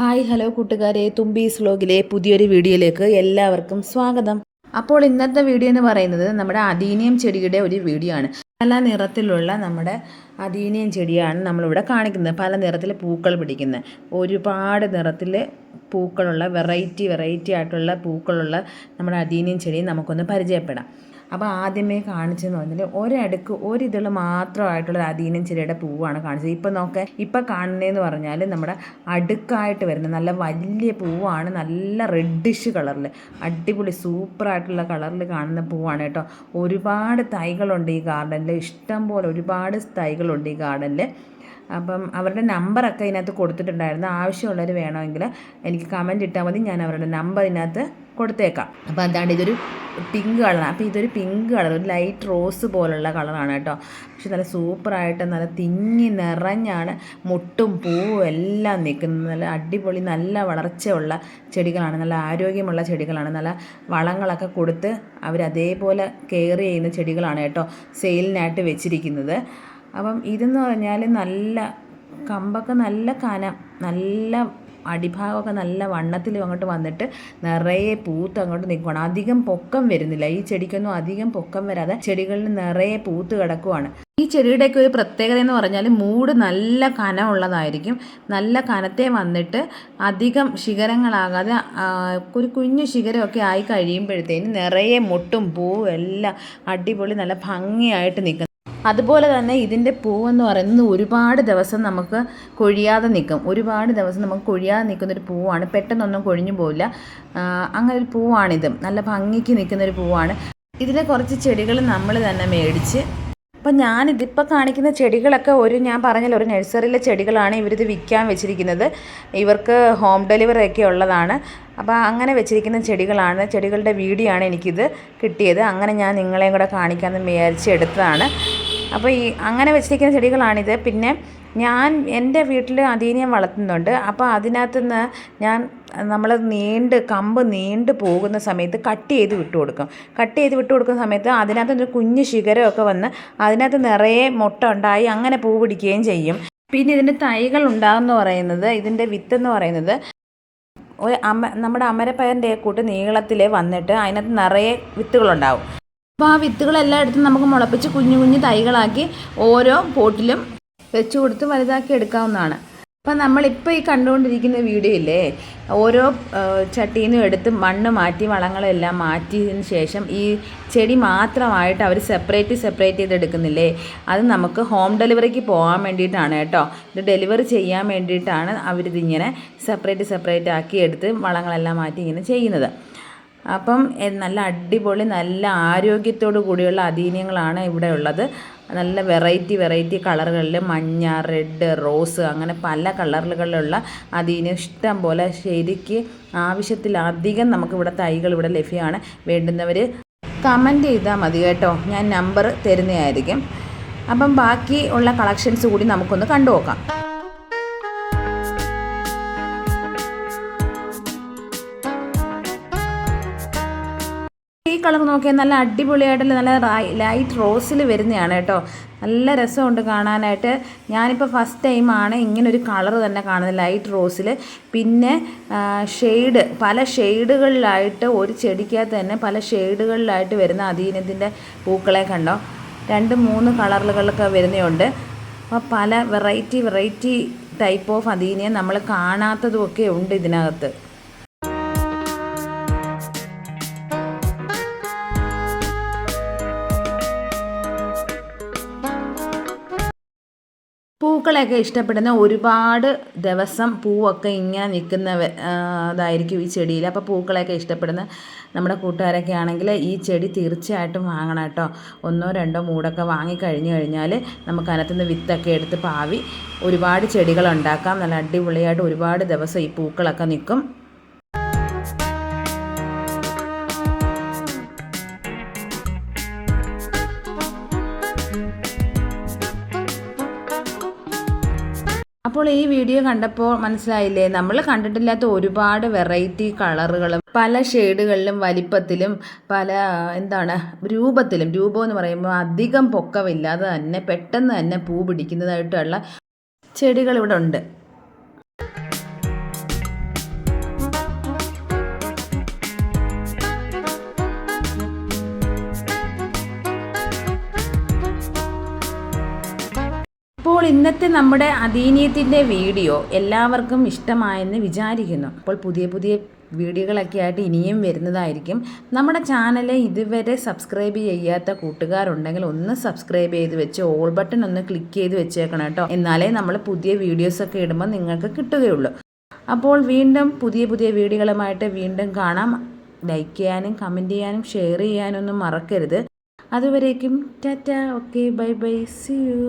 Hi hello കൂട്ടുകാരെ. തുമ്പീസ് വ്ലോഗിലെ പുതിയൊരു വീഡിയോയിലേക്ക് എല്ലാവർക്കും സ്വാഗതം. അപ്പോൾ ഇന്നത്തെ വീഡിയോ എന്ന് പറയുന്നത് നമ്മുടെ അദീനിയം ചെടിയുടെ ഒരു വീഡിയോ ആണ്. പല നിറത്തിലുള്ള നമ്മുടെ അദീനിയം ചെടിയാണ് നമ്മളിവിടെ കാണിക്കുന്നത്. പല നിറത്തിൽ പൂക്കൾ പിടിക്കുന്നത്. ഒരുപാട് നിറത്തിൽ പൂക്കളുള്ള വെറൈറ്റി വെറൈറ്റി ആയിട്ടുള്ള പൂക്കളുള്ള നമ്മുടെ അദീനിയം ചെടി നമുക്കൊന്ന് പരിചയപ്പെടാം. അപ്പോൾ ആദ്യമേ കാണിച്ചെന്ന് പറഞ്ഞാൽ ഒരടുക്ക് ഒരിതൾ മാത്രമായിട്ടുള്ള അധീനം ചെടിയുടെ പൂവാണ് കാണിച്ചത്. ഇപ്പം നോക്കാൻ ഇപ്പം കാണുന്നതെന്ന് പറഞ്ഞാൽ നമ്മുടെ അടുക്കായിട്ട് വരുന്ന നല്ല വലിയ പൂവാണ് നല്ല റെഡിഷ് കളറിൽ അടിപൊളി സൂപ്പറായിട്ടുള്ള കളറിൽ കാണുന്ന പൂവാണ് കേട്ടോ. ഒരുപാട് തൈകളുണ്ട് ഈ ഗാർഡനിൽ ഇഷ്ടം പോലെ ഒരുപാട് തൈകളുണ്ട് ഈ ഗാർഡനിൽ അപ്പം അവരുടെ നമ്പറൊക്കെ ഇതിനകത്ത് കൊടുത്തിട്ടുണ്ടായിരുന്നു. ആവശ്യമുള്ളവർ വേണമെങ്കിൽ എനിക്ക് കമന്റ് ഇട്ടാൽ മതി. ഞാൻ അവരുടെ നമ്പർ ഇതിനകത്ത് കൊടുത്തേക്കാം. അപ്പോൾ അതാണ്ട് ഇതൊരു പിങ്ക് കളറാണ് അപ്പോൾ ഇതൊരു പിങ്ക് കളർ ഒരു ലൈറ്റ് റോസ് പോലുള്ള കളറാണ് കേട്ടോ. പക്ഷെ നല്ല സൂപ്പറായിട്ട് നല്ല തിങ്ങി നിറഞ്ഞാണ് മുട്ടും പൂവും എല്ലാം നിൽക്കുന്നത്. നല്ല അടിപൊളി നല്ല വളർച്ചയുള്ള ചെടികളാണ്. നല്ല ആരോഗ്യമുള്ള ചെടികളാണ്. നല്ല വളങ്ങളൊക്കെ കൊടുത്ത് അവർ അതേപോലെ കെയർ ചെയ്യുന്ന ചെടികളാണ് കേട്ടോ സെയിലിനായിട്ട് വെച്ചിരിക്കുന്നത്. അപ്പം ഇതെന്ന് പറഞ്ഞാൽ നല്ല കമ്പൊക്കെ നല്ല കനം നല്ല അടിഭാഗമൊക്കെ നല്ല വണ്ണത്തിൽ അങ്ങോട്ട് വന്നിട്ട് നിറയെ പൂത്ത് അങ്ങോട്ട് നിൽക്കുകയാണ് അധികം പൊക്കം വരുന്നില്ല. ഈ ചെടിക്കൊന്നും അധികം പൊക്കം വരാതെ ചെടികളിൽ നിറയെ പൂത്ത് കിടക്കുവാണ്. ഈ ചെടിയുടെയൊക്കെ ഒരു പ്രത്യേകത എന്ന് പറഞ്ഞാൽ മൂട് നല്ല കനമുള്ളതായിരിക്കും. നല്ല കനത്തെ വന്നിട്ട് അധികം ശിഖരങ്ങളാകാതെ ഒരു കുഞ്ഞു ശിഖരമൊക്കെ ആയി കഴിയുമ്പോഴത്തേന് നിറയെ മുട്ടും പൂവും എല്ലാം അടിപൊളി നല്ല ഭംഗിയായിട്ട് നിൽക്കും അതുപോലെ തന്നെ ഇതിന്റെ പൂവെന്ന് പറയുന്നത് ഒരുപാട് ദിവസം നമുക്ക് കൊഴിയാതെ നിൽക്കും. ഒരുപാട് ദിവസം നമുക്ക് കൊഴിയാതെ നിൽക്കുന്ന ഒരു പൂവാണ്. പെട്ടെന്നൊന്നും കൊഴിഞ്ഞു പോവില്ല. അങ്ങനെ ഒരു പൂവാണിത്. നല്ല ഭംഗിക്ക് നിൽക്കുന്ന ഒരു പൂവാണ്. ഇതിലെ കുറച്ച് ചെടികൾ നമ്മൾ തന്നെ മേടിച്ച് അപ്പം ഞാനിതിപ്പോൾ കാണിക്കുന്ന ചെടികളൊക്കെ ഒരു ഞാൻ പറഞ്ഞല്ലോ ഒരു നഴ്സറിയിലെ ചെടികളാണ് ഇവരിത് വിൽക്കാൻ വെച്ചിരിക്കുന്നത്. ഇവർക്ക് ഹോം ഡെലിവറി ഒക്കെ ഉള്ളതാണ്. അപ്പോൾ അങ്ങനെ വെച്ചിരിക്കുന്ന ചെടികളാണ് ചെടികളുടെ വീഡിയോ ആണ് എനിക്കിത് കിട്ടിയത്. അങ്ങനെ ഞാൻ നിങ്ങളെയും കൂടെ കാണിക്കാമെന്ന് വിചാരിച്ച് എടുത്തതാണ്. അപ്പോൾ ഈ അങ്ങനെ വെച്ചിരിക്കുന്ന ചെടികളാണിത്. പിന്നെ ഞാൻ എന്റെ വീട്ടിൽ അതീനിയം വളർത്തുന്നുണ്ട്. അപ്പോൾ അതിനകത്ത് നിന്ന് ഞാൻ നമ്മൾ നീണ്ട് കമ്പ് നീണ്ട് പോകുന്ന സമയത്ത് കട്ട് ചെയ്ത് വിട്ടു കൊടുക്കും. കട്ട് ചെയ്ത് വിട്ടു കൊടുക്കുന്ന സമയത്ത് അതിനകത്ത് ഒരു കുഞ്ഞ് ശിഖരമൊക്കെ വന്ന് അതിനകത്ത് നിറയെ മുട്ട ഉണ്ടായി അങ്ങനെ പൂ പിടിക്കുകയും ചെയ്യും. പിന്നെ ഇതിന്റെ തൈകൾ ഉണ്ടാകുമെന്ന് പറയുന്നത് ഇതിന്റെ വിത്ത് എന്ന് പറയുന്നത് ഒരു അമ നമ്മുടെ അമരപ്പയറിന്റെ കൂട്ട് നീളത്തിൽ വന്നിട്ട് അതിനകത്ത് നിറയെ വിത്തുകളുണ്ടാവും. അപ്പോൾ ആ വിത്തുകളെല്ലാം എടുത്ത് നമുക്ക് മുളപ്പിച്ച് കുഞ്ഞു കുഞ്ഞു തൈകളാക്കി ഓരോ പോട്ടിലും വെച്ചു കൊടുത്ത് വലുതാക്കി എടുക്കാവുന്നതാണ്. അപ്പം നമ്മളിപ്പോൾ ഈ കണ്ടുകൊണ്ടിരിക്കുന്ന വീഡിയോ ഇല്ലേ ഓരോ ചട്ടിയിൽ നിന്നും എടുത്ത് മണ്ണ് മാറ്റി വളങ്ങളെല്ലാം മാറ്റിയതിന് ശേഷം ഈ ചെടി മാത്രമായിട്ട് അവർ സെപ്പറേറ്റ് സെപ്പറേറ്റ് ചെയ്ത് എടുക്കുന്നില്ലേ? അത് നമുക്ക് ഹോം ഡെലിവറിക്ക് പോകാൻ വേണ്ടിയിട്ടാണ് കേട്ടോ. ഇത് ഡെലിവറി ചെയ്യാൻ വേണ്ടിയിട്ടാണ് അവരിതിങ്ങനെ സെപ്പറേറ്റ് സെപ്പറേറ്റ് ആക്കി എടുത്ത് വളങ്ങളെല്ലാം മാറ്റി ഇങ്ങനെ ചെയ്യുന്നത്. അപ്പം നല്ല അടിപൊളി നല്ല ആരോഗ്യത്തോടു കൂടിയുള്ള അധീനങ്ങളാണ് ഇവിടെ ഉള്ളത്. നല്ല വെറൈറ്റി വെറൈറ്റി കളറുകളിൽ മഞ്ഞ റെഡ് റോസ് അങ്ങനെ പല കളറുകളിലുള്ള അധീനം ഇഷ്ടം പോലെ ശരിക്ക് ആവശ്യത്തിലധികം നമുക്കിവിടെ തൈകൾ ഇവിടെ ലഭ്യമാണ്. വേണ്ടുന്നവർ കമന്റ് ചെയ്താൽ മതി കേട്ടോ. ഞാൻ നമ്പർ തരുന്നതായിരിക്കും. അപ്പം ബാക്കി ഉള്ള കളക്ഷൻസ് കൂടി നമുക്കൊന്ന് കണ്ടു നോക്കാം കളർ നോക്കിയാൽ നല്ല അടിപൊളിയായിട്ടുള്ള നല്ല ലൈറ്റ് റോസിൽ വരുന്നതാണ് കേട്ടോ. നല്ല രസമുണ്ട് കാണാനായിട്ട്. ഞാനിപ്പോൾ ഫസ്റ്റ് ടൈമാണ് ഇങ്ങനൊരു കളർ തന്നെ കാണുന്നത് ലൈറ്റ് റോസിൽ പിന്നെ ഷെയ്ഡ് പല ഷെയ്ഡുകളിലായിട്ട് ഒരു ചെടിക്കകത്ത് തന്നെ പല ഷെയ്ഡുകളിലായിട്ട് വരുന്ന അധീനത്തിന്റെ പൂക്കളെ കണ്ടോ? രണ്ട് മൂന്ന് കളറുകളൊക്കെ വരുന്നുണ്ട് അപ്പോൾ പല വെറൈറ്റി വെറൈറ്റി ടൈപ്പ് ഓഫ് അധീനയം നമ്മൾ കാണാത്തതുമൊക്കെ ഉണ്ട് ഇതിനകത്ത്. പൂക്കളെയൊക്കെ ഇഷ്ടപ്പെടുന്ന ഒരുപാട് ദിവസം പൂവൊക്കെ ഇങ്ങനെ നിൽക്കുന്ന ഇതായിരിക്കും ഈ ചെടിയിൽ. അപ്പോൾ പൂക്കളെയൊക്കെ ഇഷ്ടപ്പെടുന്ന നമ്മുടെ കൂട്ടുകാരൊക്കെ ആണെങ്കിൽ ഈ ചെടി തീർച്ചയായിട്ടും വാങ്ങണം കേട്ടോ. ഒന്നോ രണ്ടോ മൂടൊക്കെ വാങ്ങി കഴിഞ്ഞു കഴിഞ്ഞാൽ നമുക്ക് അതിനകത്തുനിന്ന് വിത്തൊക്കെ എടുത്ത് പാവി ഒരുപാട് ചെടികൾ ഉണ്ടാക്കാം. നല്ല അടിപൊളിയായിട്ട് ഒരുപാട് ദിവസം ഈ പൂക്കളൊക്കെ നിൽക്കും. അപ്പോൾ ഈ വീഡിയോ കണ്ടപ്പോൾ മനസ്സിലായില്ലേ? നമ്മൾ കണ്ടിട്ടില്ലാത്ത ഒരുപാട് വെറൈറ്റി കളറുകളും പല ഷെയ്ഡുകളിലും വലിപ്പത്തിലും പല എന്താണ് രൂപത്തിലും രൂപം എന്ന് പറയുമ്പോൾ അധികം പൊക്കമില്ലാതെ തന്നെ പെട്ടെന്ന് തന്നെ പൂ പിടിക്കുന്നതായിട്ടുള്ള ചെടികൾ ഇവിടെ ഉണ്ട്. അപ്പോൾ ഇന്നത്തെ നമ്മുടെ അദീനീയത്തിന്റെ വീഡിയോ എല്ലാവർക്കും ഇഷ്ടമായെന്ന് വിചാരിക്കുന്നു. അപ്പോൾ പുതിയ പുതിയ വീഡിയോകളൊക്കെ ആയിട്ട് ഇനിയും വരുന്നതായിരിക്കും. നമ്മുടെ ചാനൽ ഇതുവരെ സബ്സ്ക്രൈബ് ചെയ്യാത്ത കൂട്ടുകാരുണ്ടെങ്കിൽ ഒന്ന് സബ്സ്ക്രൈബ് ചെയ്ത് വെച്ച് ഓൾ ബട്ടൺ ഒന്ന് ക്ലിക്ക് ചെയ്ത് വെച്ചേക്കണം കേട്ടോ. എന്നാലേ നമ്മൾ പുതിയ വീഡിയോസൊക്കെ ഇടുമ്പോൾ നിങ്ങൾക്ക് കിട്ടുകയുള്ളൂ. അപ്പോൾ വീണ്ടും പുതിയ പുതിയ വീഡിയോകളുമായിട്ട് വീണ്ടും കാണാം. ലൈക്ക് ചെയ്യാനും കമന്റ് ചെയ്യാനും ഷെയർ ചെയ്യാനൊന്നും മറക്കരുത്. അതുവരേക്കും Tata. Okay bye bye. See you